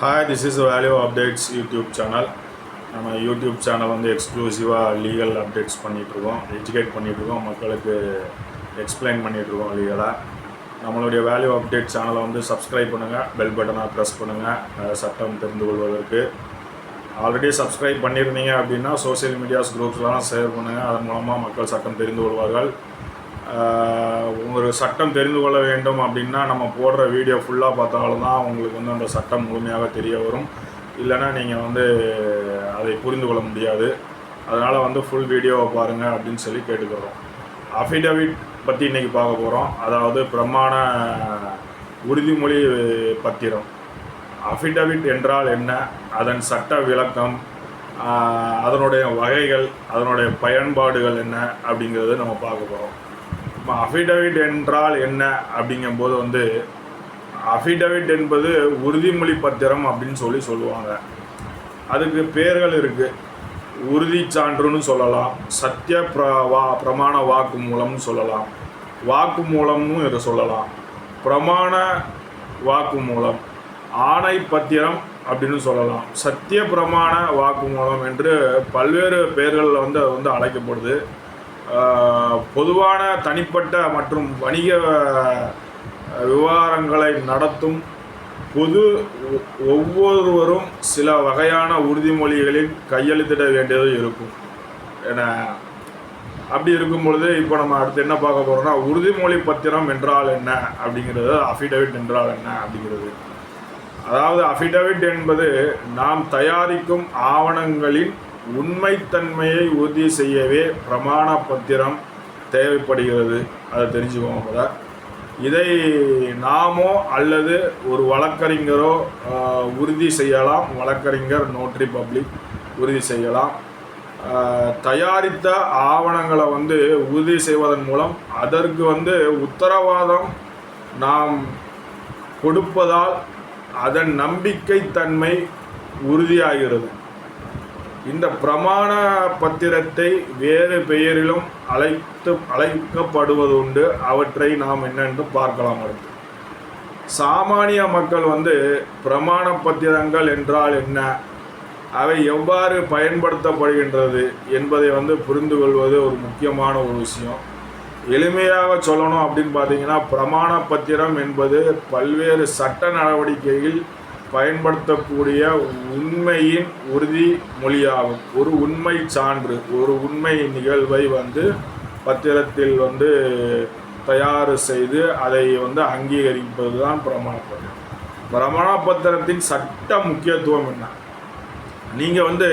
Hi this is value updates YouTube channel நம்ம YouTube channel வந்து எக்ஸ்க்ளூசிவாக லீகல் அப்டேட்ஸ் பண்ணிகிட்ருக்கோம் எஜுகேட் பண்ணிகிட்ருக்கோம் மக்களுக்கு எக்ஸ்பிளைன் பண்ணிகிட்ருக்கோம் லீகலாக நம்மளுடைய வேல்யூ அப்டேட் சேனலை வந்து சப்ஸ்கிரைப் பண்ணுங்கள் பெல் பட்டனாக ப்ரெஸ் பண்ணுங்கள் சட்டம் தெரிந்து கொள்வதற்கு. ஆல்ரெடி சப்ஸ்கிரைப் பண்ணியிருந்தீங்க அப்படின்னா சோஷியல் மீடியாஸ் குரூப்ஸ்லாம் ஷேர் பண்ணுங்கள் அதன் மூலமாக மக்கள் சட்டம் தெரிந்து கொள்வார்கள். ஒரு சட்டம் தெரிந்து கொள்ள வேண்டும் அப்படின்னா நம்ம போடுற வீடியோ ஃபுல்லாக பார்த்தாலும் தான் உங்களுக்கு வந்து அந்த சட்டம் முழுமையாக தெரிய வரும். இல்லைன்னா நீங்கள் வந்து அதை புரிந்து கொள்ள முடியாது. அதனால் வந்து ஃபுல் வீடியோவை பாருங்கள் அப்படின்னு சொல்லி கேட்டுக்கிறோம். அஃபிடவிட் பற்றி இன்றைக்கி பார்க்க போகிறோம் அதாவது பிரமாண உறுதிமொழி பத்திரம். அஃபிடவிட் என்றால் என்ன? அதன் சட்ட விளக்கம் அதனுடைய வகைகள் அதனுடைய பயன்பாடுகள் என்ன அப்படிங்கிறது நம்ம பார்க்க போகிறோம் இப்போ அஃபிடவிட் என்றால் என்ன அப்படிங்கும்போது வந்து அஃபிடவிட் என்பது உறுதிமொழி பத்திரம் அப்படின்னு சொல்லி சொல்லுவாங்க. அதுக்கு பேர்கள் இருக்குது உறுதி சான்றுன்னு சொல்லலாம். சத்திய பிர வா பிரமாண வாக்கு மூலம்னு சொல்லலாம். வாக்கு மூலம்னு இதை சொல்லலாம். பிரமாண வாக்கு மூலம். ஆணை பத்திரம் அப்படின்னு சொல்லலாம். சத்திய பிரமாண வாக்கு மூலம் என்று பல்வேறு பெயர்களில் வந்து அது வந்து அழைக்கப்படுது. பொதுவான தனிப்பட்ட மற்றும் வணிக விவகாரங்களை நடத்தும் பொது ஒ- ஒவ்வொருவரும் சில வகையான உறுதிமொழிகளில் கையெழுத்திட வேண்டியது இருக்கும். என அப்படி இருக்கும் பொழுது இப்போ நம்ம அடுத்து என்ன பார்க்க போகிறோம்னா உறுதிமொழி பத்திரம் என்றால் என்ன அப்படிங்கிறது அஃபிடவிட் என்றால் என்ன அப்படிங்கிறது. அதாவது அஃபிடவிட் என்பது நாம் தயாரிக்கும் ஆவணங்களின் உண்மைத்தன்மையை உறுதி செய்யவே பிரமாண பத்திரம் தேவைப்படுகிறது. அதை தெரிஞ்சுக்கோங்க முதல்ல இதை நாமோ அல்லது ஒரு வழக்கறிஞரோ உறுதி செய்யலாம். வழக்கறிஞர் நோட்ரி பப்ளிக் உறுதி செய்யலாம். தயாரித்த ஆவணங்களை வந்து உறுதி செய்வதன் மூலம் அதற்கு வந்து உத்தரவாதம் நாம் கொடுப்பதால் அதன் நம்பிக்கைத்தன்மை உறுதியாகிறது. இந்த பிரமாண பத்திரத்தை வேறு பெயரிலும் அழைத்து அழைக்கப்படுவதுண்டு. அவற்றை நாம் என்னென்று பார்க்கலாம் அடுத்து. சாமானிய மக்கள் வந்து பிரமாண பத்திரங்கள் என்றால் என்ன? அவை எவ்வாறு பயன்படுத்தப்படுகின்றது என்பதை வந்து புரிந்து கொள்வது ஒரு முக்கியமான ஒரு விஷயம். எளிமையாக சொல்லணும் அப்படின்னு பார்த்தீங்கன்னா பிரமாண பத்திரம் என்பது பல்வேறு சட்ட நடவடிக்கையில் பயன்படுத்தக்கூடிய உண்மையின் உறுதி மொழியாகும். ஒரு உண்மை சான்று ஒரு உண்மை நிகழ்வை வந்து பத்திரத்தில் வந்து தயார் செய்து அதை வந்து அங்கீகரிப்பது தான் பிரமாண பத்திரம். பிரமாண பத்திரத்தின் சட்ட முக்கியத்துவம் என்ன? நீங்கள் வந்து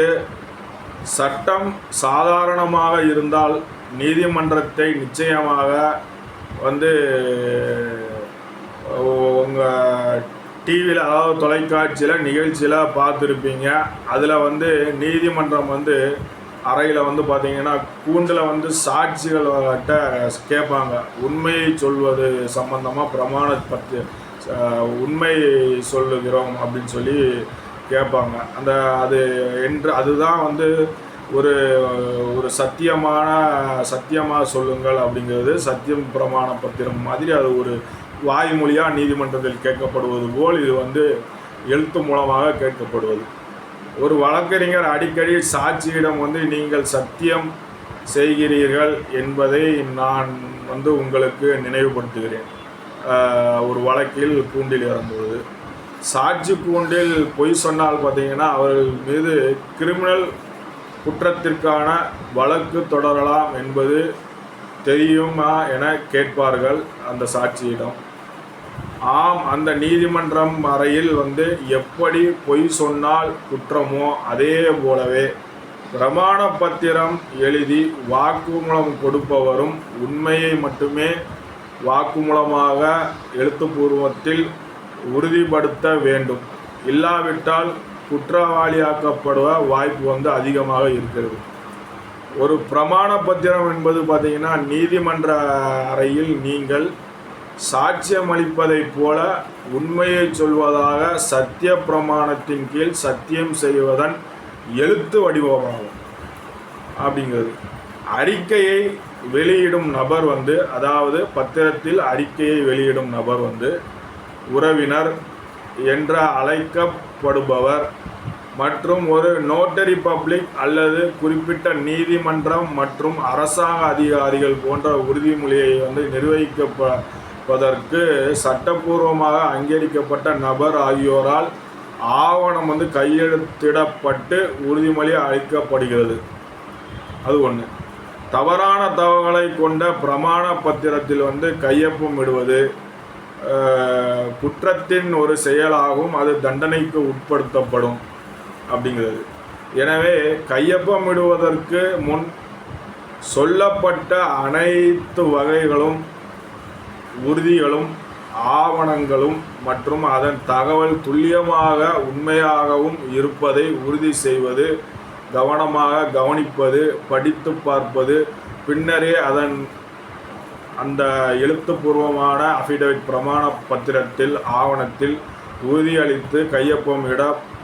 சட்டம் சாதாரணமாக இருந்தால் நீதிமன்றத்தை நிச்சயமாக வந்து உங்கள் டிவியில் அதாவது தொலைக்காட்சியில் நிகழ்ச்சியில் பார்த்துருப்பீங்க. அதில் வந்து நீதிமன்றம் வந்து அறையில் வந்து பார்த்தீங்கன்னா கூண்டில் வந்து சாட்சிகள்கிட்ட கேட்பாங்க. உண்மையை சொல்வது சம்பந்தமாக பிரமாண பத்தி உண்மை சொல்லுகிறோம் அப்படின்னு சொல்லி கேட்பாங்க. அந்த அது என்று அதுதான் வந்து ஒரு ஒரு சத்தியமான சத்தியமாக சொல்லுங்கள் அப்படிங்கிறது சத்தியம் பிரமாண பத்திரம் மாதிரி அது ஒரு வாய்மொழியாக நீதிமன்றத்தில் கேட்கப்படுவது போல் இது வந்து எழுத்து மூலமாக கேட்கப்படுவது. ஒரு வழக்கறிஞர் அடிக்கடி சாட்சியிடம் வந்து நீங்கள் சத்தியம் செய்கிறீர்கள் என்பதை நான் வந்து உங்களுக்கு நினைவுபடுத்துகிறேன். ஒரு வழக்கில் கூண்டில் இறங்குவது. சாட்சி கூண்டில் பொய் சொன்னால் பார்த்தீங்கன்னா அவர்கள் மீது கிரிமினல் குற்றத்திற்கான வழக்கு தொடரலாம் என்பது தெரியுமா என கேட்பார்கள் அந்த சாட்சியிடம். ஆம் அந்த நீதிமன்றம் அறையில் வந்து எப்படி பொய் சொன்னால் குற்றமோ அதே போலவே பிரமாண பத்திரம் எழுதி வாக்குமூலம் கொடுப்பவரும் உண்மையை மட்டுமே வாக்குமூலமாக எழுத்துப்பூர்வத்தில் உறுதிப்படுத்த வேண்டும். இல்லாவிட்டால் குற்றவாளியாக்கப்படுவ வாய்ப்பு வந்து அதிகமாக இருக்கிறது. ஒரு பிரமாண பத்திரம் என்பது பார்த்தீங்கன்னா நீதிமன்ற அறையில் நீங்கள் சாட்சியம் அளிப்பதைப் போல உண்மையை சொல்வதாக சத்திய பிரமாணத்தின் கீழ் சத்தியம் செய்வதன் எழுத்து வடிவமாகும். அப்படிங்கிறது. அறிக்கையை வெளியிடும் நபர் வந்து அதாவது பத்திரத்தில் அறிக்கையை வெளியிடும் நபர் வந்து உறவினர் என்று அழைக்கப்படுபவர் மற்றும் ஒரு நோட்டரி பப்ளிக் அல்லது குறிப்பிட்ட நீதிமன்றம் மற்றும் அரசாங்க அதிகாரிகள் போன்ற உறுதிமொழியை வந்து நிர்வகிக்கப்பதற்கு சட்டப்பூர்வமாக அங்கீகரிக்கப்பட்ட நபர் ஆகியோரால் ஆவணம் வந்து கையெழுத்திடப்பட்டு உறுதிமொழி அளிக்கப்படுகிறது. அது ஒன்று தவறான தகவலை கொண்ட பிரமாண பத்திரத்தில் வந்து கையொப்பம் இடுவது குற்றத்தின் ஒரு செயலாகும் அது தண்டனைக்கு உட்படுத்தப்படும். அப்படிங்கிறது. எனவே கையொப்பமிடுவதற்கு முன் சொல்லப்பட்ட அனைத்து வகைகளும் உறுதிகளும் ஆவணங்களும் மற்றும் அதன் தகவல் துல்லியமாக உண்மையாகவும் இருப்பதை உறுதி செய்வது கவனமாக கவனிப்பது படித்து பார்ப்பது பின்னரே அதன் அந்த எழுத்துப்பூர்வமான அஃபிடவிட் பிரமாண பத்திரத்தில் ஆவணத்தில் உறுதியளித்து கையொப்பம்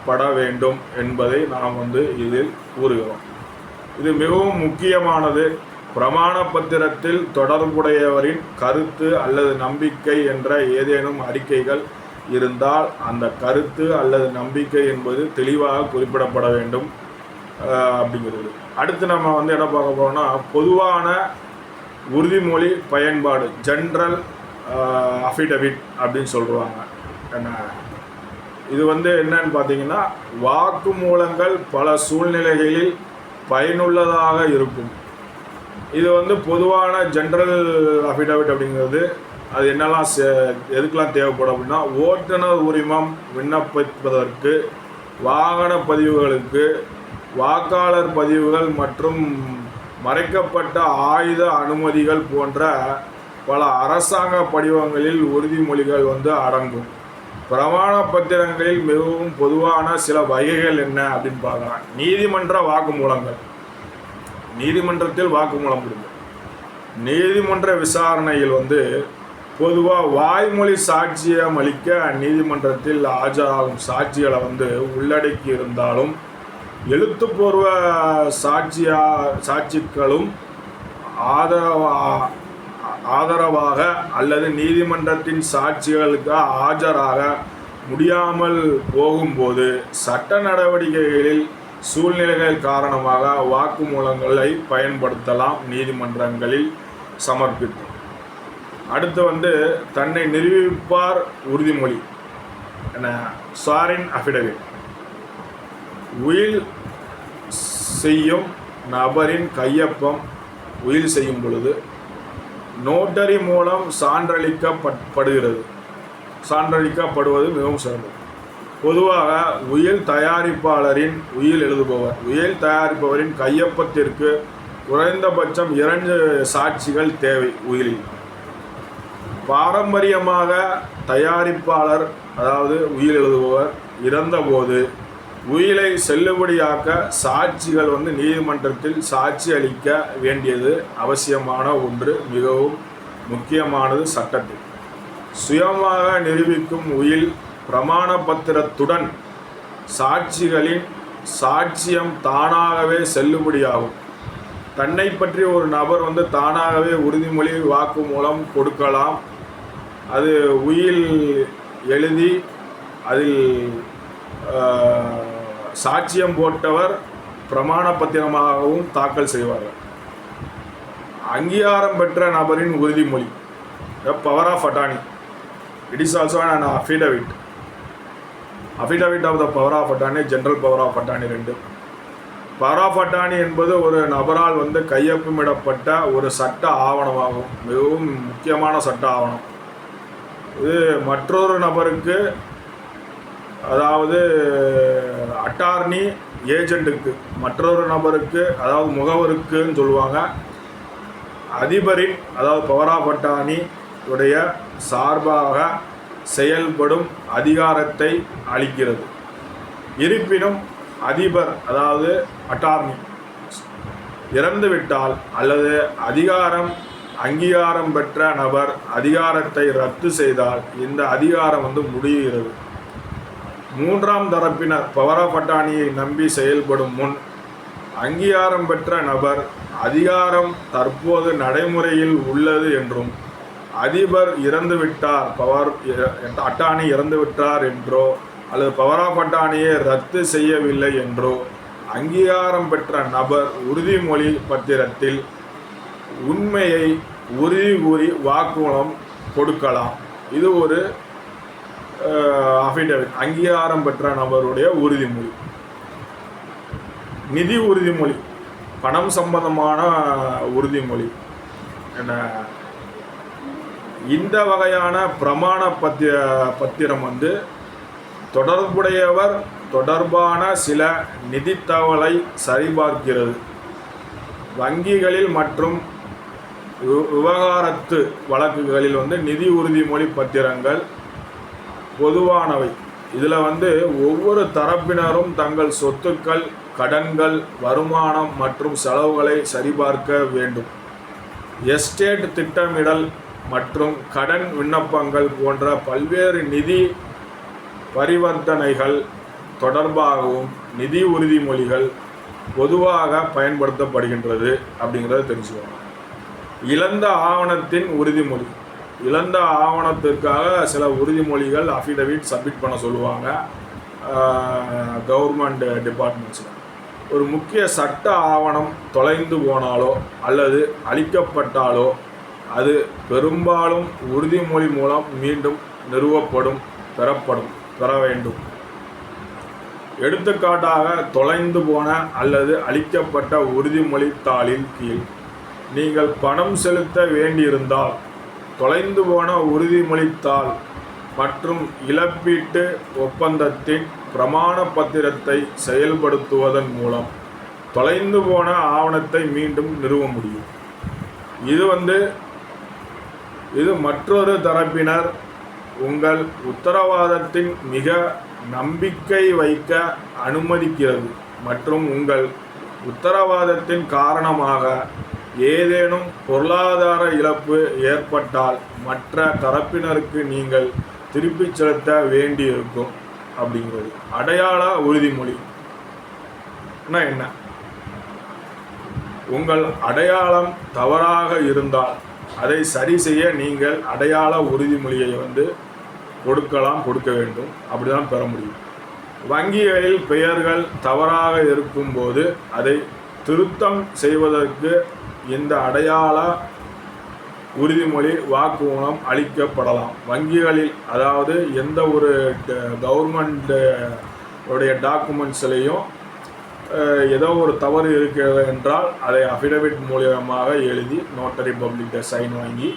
பட வேண்டும் என்பதை நாம் வந்து இதில் கூறுகிறோம். இது மிகவும் முக்கியமானது. பிரமாண பத்திரத்தில் தொடர்புடையவரின் கருத்து அல்லது நம்பிக்கை என்ற ஏதேனும் அறிக்கைகள் இருந்தால் அந்த கருத்து அல்லது நம்பிக்கை என்பது தெளிவாக குறிப்பிடப்பட வேண்டும் அப்படிங்கிறது. அடுத்து நம்ம வந்து என்ன பார்க்க போகிறோம்னா பொதுவான உறுதிமொழி பயன்பாடு ஜென்ரல் அஃபிடவிட் அப்படின்னு சொல்லுவாங்க என்ன? இது வந்து என்னன்னு பார்த்தீங்கன்னா வாக்குமூலங்கள் பல சூழ்நிலைகளில் பயனுள்ளதாக இருக்கும். இது வந்து பொதுவான ஜென்ரல் அஃபிடவிட் அப்படிங்கிறது. அது என்னெல்லாம் சே- எதுக்கெல்லாம் தேவைப்படும் அப்படின்னா ஓட்டுநர் உரிமம் விண்ணப்பிப்பதற்கு வாகன பதிவுகளுக்கு வாக்காளர் பதிவுகள் மற்றும் மறைக்கப்பட்ட ஆயுத அனுமதிகள் போன்ற பல அரசாங்க படிவங்களில் உறுதிமொழிகள் வந்து அடங்கும். பிரமாண பத்திரங்களில் மிகவும் பொதுவான சில வகைகள் என்ன அப்படின்னு பார்க்கலாம். நீதிமன்ற வாக்குமூலங்கள். நீதிமன்றத்தில் வாக்குமூலம் கொடுக்கும் நீதிமன்ற விசாரணையில் வந்து பொதுவாக வாய்மொழி சாட்சியம் அளிக்க நீதிமன்றத்தில் ஆஜராகும் சாட்சிகளை வந்து உள்ளடக்கி இருந்தாலும் எழுத்துப்பூர்வ சாட்சியா சாட்சிகளும் ஆதரவா ஆதரவாக அல்லது நீதிமன்றத்தின் சாட்சிகளுக்கு ஆஜராக முடியாமல் போகும்போது சட்ட நடவடிக்கைகளில் சூழ்நிலைகள் காரணமாக வாக்குமூலங்களை பயன்படுத்தலாம் நீதிமன்றங்களில் சமர்ப்பித்து அடுத்து வந்து தன்னை நிரூபிப்பார் உறுதிமொழி. என சாரின் அஃபிடவிட் உயில் செய்யும் நபரின் கையொப்பம் உயில் செய்யும் பொழுது நோட்டரி மூலம் சான்றளிக்கப்படுகிறது சான்றளிக்கப்படுவது மிகவும் சிறந்தது பொதுவாக உயில் தயாரிப்பாளரின் உயில் எழுதுபவர் உயில் தயாரிப்பவரின் கையொப்பத்திற்கு குறைந்தபட்சம் இரண்டு சாட்சிகள் தேவை உயிலில். பாரம்பரியமாக தயாரிப்பாளர் அதாவது உயில் எழுதுபவர் இறந்தபோது உயிலை செல்லுபடியாக்க சாட்சிகள் வந்து நீதிமன்றத்தில் சாட்சி அளிக்க வேண்டியது அவசியமான ஒன்று மிகவும் முக்கியமானது சட்டத்தில். சுயமாக நிரூபிக்கும் உயில் பிரமாண பத்திரத்துடன் சாட்சிகளின் சாட்சியம் தானாகவே செல்லுபடியாகும். தன்னை பற்றி ஒரு நபர் வந்து தானாகவே உறுதிமொழி வாக்கு மூலம் கொடுக்கலாம். அது உயில் எழுதி அதில் சாட்சியம் போட்டவர் பிரமாண பத்திரமாகவும் தாக்கல் செய்வார்கள். அங்கீகாரம் பெற்ற நபரின் உறுதிமொழி the power of attorney it is also and affidavit affidavit of the power of attorney general power of attorney ரெண்டு. பவர் ஆஃப் அட்டானி என்பது ஒரு நபரால் வந்து கையொப்பமிடப்பட்ட ஒரு சட்ட ஆவணமாகும். மிகவும் முக்கியமான சட்ட ஆவணம். இது மற்றொரு நபருக்கு அதாவது அட்டார்னி ஏஜென்ட்டுக்கு மற்றொரு நபருக்கு அதாவது முகவருக்குன்னு சொல்லுவாங்க. அதிபரின் அதாவது பவர் ஆஃப் உடைய சார்பாக செயல்படும் அதிகாரத்தை அளிக்கிறது. இருப்பினும் அதிபர் அதாவது அட்டார்னி இறந்துவிட்டால் அல்லது அதிகாரம் அங்கீகாரம் பெற்ற நபர் அதிகாரத்தை ரத்து செய்தால் இந்த அதிகாரம் வந்து முடிகிறது. மூன்றாம் தரப்பினர் பவரா பட்டாணியை நம்பி செயல்படும் முன் அங்கீகாரம் பெற்ற நபர் அதிகாரம் தற்போது நடைமுறையில் உள்ளது என்றும் அதிபர் இறந்துவிட்டார் பவர் இற- அட்டாணி இறந்து என்றோ அல்லது பவரா பட்டாணியை ரத்து செய்யவில்லை என்றோ அங்கீகாரம் பெற்ற நபர் உறுதிமொழி பத்திரத்தில் உண்மையை உறுதி கூறி வாக்குமூலம் கொடுக்கலாம். இது ஒரு அஃபிடவிட் அங்கீகாரம் பெற்ற நபருடைய உறுதிமொழி. நிதி உறுதிமொழி. பணம் சம்பந்தமான உறுதிமொழி. என்ன? இந்த வகையான பிரமாண பத்திர பத்திரம் வந்து தொடர்புடையவர் தொடர்பான சில நிதி தகவலை சரிபார்க்கிறது. வங்கிகளில் மற்றும் விவகாரத்து வழக்குகளில் வந்து நிதி உறுதிமொழி பத்திரங்கள் பொதுவானவை. இதில் வந்து ஒவ்வொரு தரப்பினரும் தங்கள் சொத்துக்கள் கடன்கள் வருமானம் மற்றும் செலவுகளை சரிபார்க்க வேண்டும். எஸ்டேட் திட்டமிடல் மற்றும் கடன் விண்ணப்பங்கள் போன்ற பல்வேறு நிதி பரிவர்த்தனைகள் தொடர்பாகவும் நிதி உறுதிமொழிகள் பொதுவாக பயன்படுத்தப்படுகின்றது அப்படிங்கிறத தெரிஞ்சுக்கணும் இழந்த ஆவணத்தின் உறுதிமொழி. இழந்த ஆவணத்திற்காக சில உறுதிமொழிகள் அஃபிடவிட் சப்மிட் பண்ண சொல்லுவாங்க கவர்மெண்ட் டிபார்ட்மெண்ட்ஸில் ஒரு முக்கிய சட்ட ஆவணம் தொலைந்து போனாலோ அல்லது அழிக்கப்பட்டாலோ அது பெரும்பாலும் உறுதிமொழி மூலம் மீண்டும் நிறுவப்படும் பெறப்படும் பெற வேண்டும். எடுத்துக்காட்டாக தொலைந்து போன அல்லது அளிக்கப்பட்ட உறுதிமொழி தாளின் கீழ் நீங்கள் பணம் செலுத்த வேண்டியிருந்தால் தொலைந்து போன உறுதிமொழித்தாள் மற்றும் இழப்பீட்டு ஒப்பந்தத்தின் பிரமாண பத்திரத்தை செயல்படுத்துவதன் மூலம் தொலைந்து போன ஆவணத்தை மீண்டும் நிறுவ முடியும். இது வந்து இது மற்றொரு தரப்பினர் உங்கள் உத்தரவாதத்தின் மிக நம்பிக்கை வைக்க அனுமதிக்கிறது மற்றும் உங்கள் உத்தரவாதத்தின் காரணமாக ஏதேனும் பொருளாதார இழப்பு ஏற்பட்டால் மற்ற தரப்பினருக்கு நீங்கள் திருப்பிச் செலுத்த வேண்டியிருக்கும் அப்படிங்கிறது. அடையாள உறுதிமொழி. என்ன? உங்கள் அடையாளம் தவறாக இருந்தால் அதை சரி செய்ய நீங்கள் அடையாள உறுதிமொழியை வந்து கொடுக்கலாம் கொடுக்க வேண்டும். அப்படிதான் பெற முடியும். வங்கிகளில் பெயர்கள் தவறாக இருக்கும்போது அதை திருத்தம் செய்வதற்கு இந்த அடையாள உறுதிமொழி வாக்குமூலம் அளிக்கப்படலாம். வங்கிகளில் அதாவது எந்த ஒரு கவர்மெண்ட் உடைய டாக்குமெண்ட்ஸ்லேயும் ஏதோ ஒரு தவறு இருக்கிறது என்றால் அதை அஃபிடவிட் மூலியமாக எழுதி நோட்டரி பப்ளிக்கிட்ட சைன் வாங்கி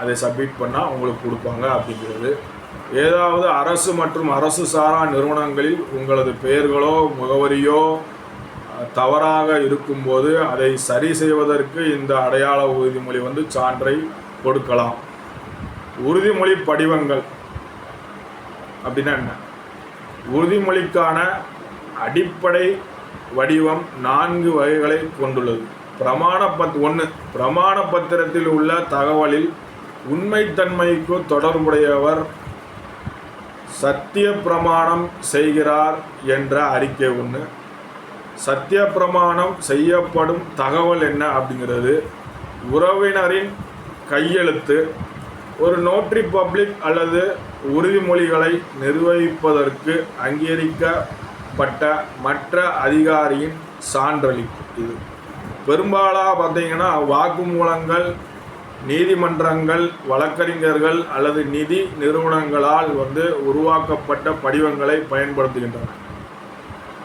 அதை சப்மிட் பண்ணால் உங்களுக்கு கொடுப்பாங்க அப்படிங்கிறது. ஏதாவது அரசு மற்றும் அரசு சாரா நிறுவனங்களில் உங்களது பெயர்களோ முகவரியோ தவறாக இருக்கும்போது அதை சரி செய்வதற்கு இந்த அடையாள உறுதிமொழி வந்து சான்றை கொடுக்கலாம். உறுதிமொழி படிவங்கள் அப்படின்னா என்ன? உறுதிமொழிக்கான அடிப்படை வடிவம் நான்கு வகைகளை கொண்டுள்ளது. பிரமாண பத் ஒன்று பிரமாண பத்திரத்தில் உள்ள தகவலில் உண்மைத்தன்மைக்கு தொடர்புடையவர் சத்திய பிரமாணம் செய்கிறார் என்ற அறிக்கை ஒன்று சத்திய பிரமாணம் செய்யப்படும் தகவல் என்ன அப்படிங்கிறது உறவினரின் கையெழுத்து ஒரு நோட்ரி பப்ளிக் அல்லது உறுதிமொழிகளை நிர்வகிப்பதற்கு அங்கீகரிக்கப்பட்ட மற்ற அதிகாரியின் சான்றளிப்பு இது. பெரும்பாலாக பார்த்தீங்கன்னா வாக்குமூலங்கள் நீதிமன்றங்கள் வழக்கறிஞர்கள் அல்லது நிதி நிறுவனங்களால் வந்து உருவாக்கப்பட்ட படிவங்களை பயன்படுத்துகின்றன.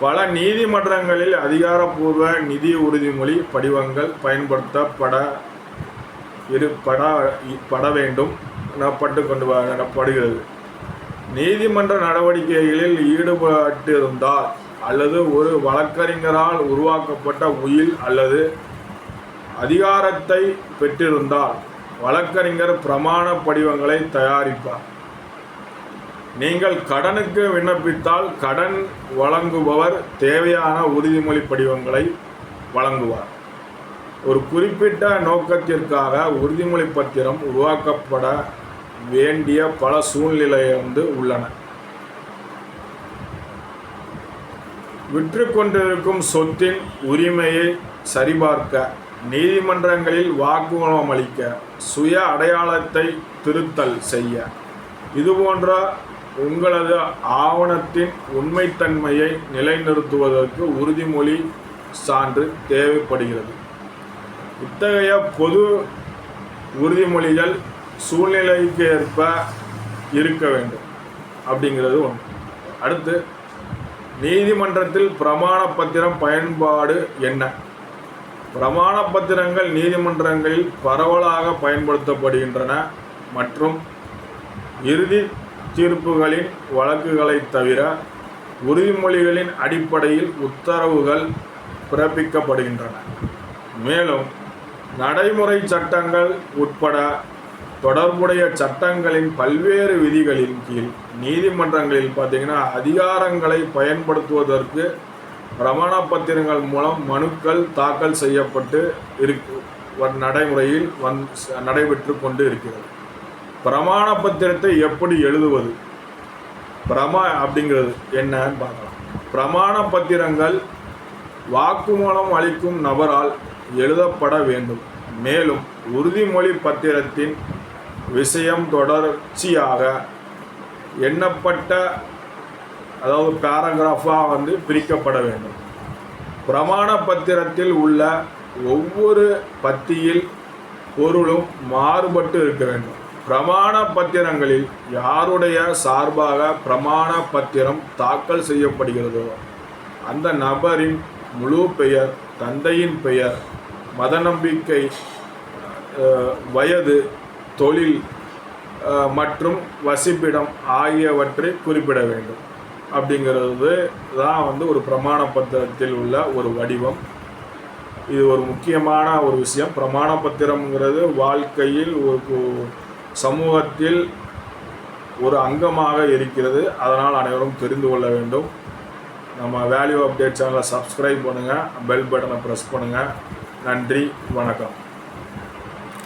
பல நீதிமன்றங்களில் அதிகாரப்பூர்வ நிதி உறுதிமொழி படிவங்கள் பயன்படுத்தப்பட இருப்பட பட வேண்டும் எனப்பட்டு கொண்டு எனப்படுகிறது. நீதிமன்ற நடவடிக்கைகளில் ஈடுபட்டிருந்தால் அல்லது ஒரு வழக்கறிஞரால் உருவாக்கப்பட்ட உயில் அல்லது அதிகாரத்தை பெற்றிருந்தால் வழக்கறிஞர் பிரமாண படிவங்களை தயாரிப்பார். நீங்கள் கடனுக்கு விண்ணப்பித்தால் கடன் வழங்குபவர் தேவையான உறுதிமொழி படிவங்களை வழங்குவார். ஒரு குறிப்பிட்ட நோக்கத்திற்காக உறுதிமொழி பத்திரம் உருவாக்கப்பட வேண்டிய பல சூழ்நிலை வந்து உள்ளன. விற்று கொண்டிருக்கும் சொத்தின் உரிமையை சரிபார்க்க நீதிமன்றங்களில் வாக்குமூலம் அளிக்க சுய அடையாளத்தை திருத்தல் செய்ய இதுபோன்ற உங்களது ஆவணத்தின் உண்மைத்தன்மையை நிலைநிறுத்துவதற்கு உறுதிமொழி சான்று தேவைப்படுகிறது. இத்தகைய பொது உறுதிமொழிகள் சூழ்நிலைக்கு ஏற்ப இருக்க வேண்டும் அப்படிங்கிறது ஒன்று. அடுத்து நீதிமன்றத்தில் பிரமாண பத்திரம் பயன்பாடு என்ன? பிரமாண பத்திரங்கள் நீதிமன்றங்களில் பரவலாக பயன்படுத்தப்படுகின்றன மற்றும் இறுதி தீர்ப்புகளின் வழக்குகளைத் தவிர உறுதிமொழிகளின் அடிப்படையில் உத்தரவுகள் பிறப்பிக்கப்படுகின்றன. மேலும் நடைமுறை சட்டங்கள் உட்பட தொடர்புடைய சட்டங்களின் பல்வேறு விதிகளின் கீழ் நீதிமன்றங்களில் பார்த்தீங்கன்னா அதிகாரங்களை பயன்படுத்துவதற்கு பிரமாண பத்திரங்கள் மூலம் மனுக்கள் தாக்கல் செய்யப்பட்டு இருக்கு வ- நடைமுறையில் வந் நடைபெற்று கொண்டு இருக்கிறது. பிரமாண பத்திரத்தை எப்படி எழுதுவது? பிரமா அப்படிங்கிறது என்னன்னு பார்க்கலாம். பிரமாண பத்திரங்கள் வாக்குமூலம் அளிக்கும் நபரால் எழுதப்பட வேண்டும். மேலும் உறுதிமொழி பத்திரத்தின் விஷயம் தொடர்ச்சியாக எண்ணப்பட்ட அதாவது பேராகிராஃபாக வந்து பிரிக்கப்பட வேண்டும். பிரமாண பத்திரத்தில் உள்ள ஒவ்வொரு பத்தியில் பொருளும் மாறுபட்டு இருக்க வேண்டும். பிரமாண பத்திரங்களில் யாருடைய சார்பாக பிரமாண பத்திரம் தாக்கல் செய்யப்படுகிறதோ அந்த நபரின் முழு பெயர் தந்தையின் பெயர் மத நம்பிக்கை வயது தொழில் மற்றும் வசிப்பிடம் ஆகியவற்றை குறிப்பிட வேண்டும். அப்படிங்கிறது தான் வந்து ஒரு பிரமாண பத்திரத்தில் உள்ள ஒரு வடிவம். இது ஒரு முக்கியமான ஒரு விஷயம். பிரமாண பத்திரம்ங்கிறது வாழ்க்கையில் ஒரு சமூகத்தில் ஒரு அங்கமாக இருக்கிறது. அதனால் அனைவரும் தெரிந்து கொள்ள வேண்டும். நம்ம வேல்யூ அப்டேட் சேனலை சப்ஸ்கிரைப் பண்ணுங்கள் பெல் பட்டனை ப்ரெஸ் பண்ணுங்கள் நன்றி. வணக்கம்.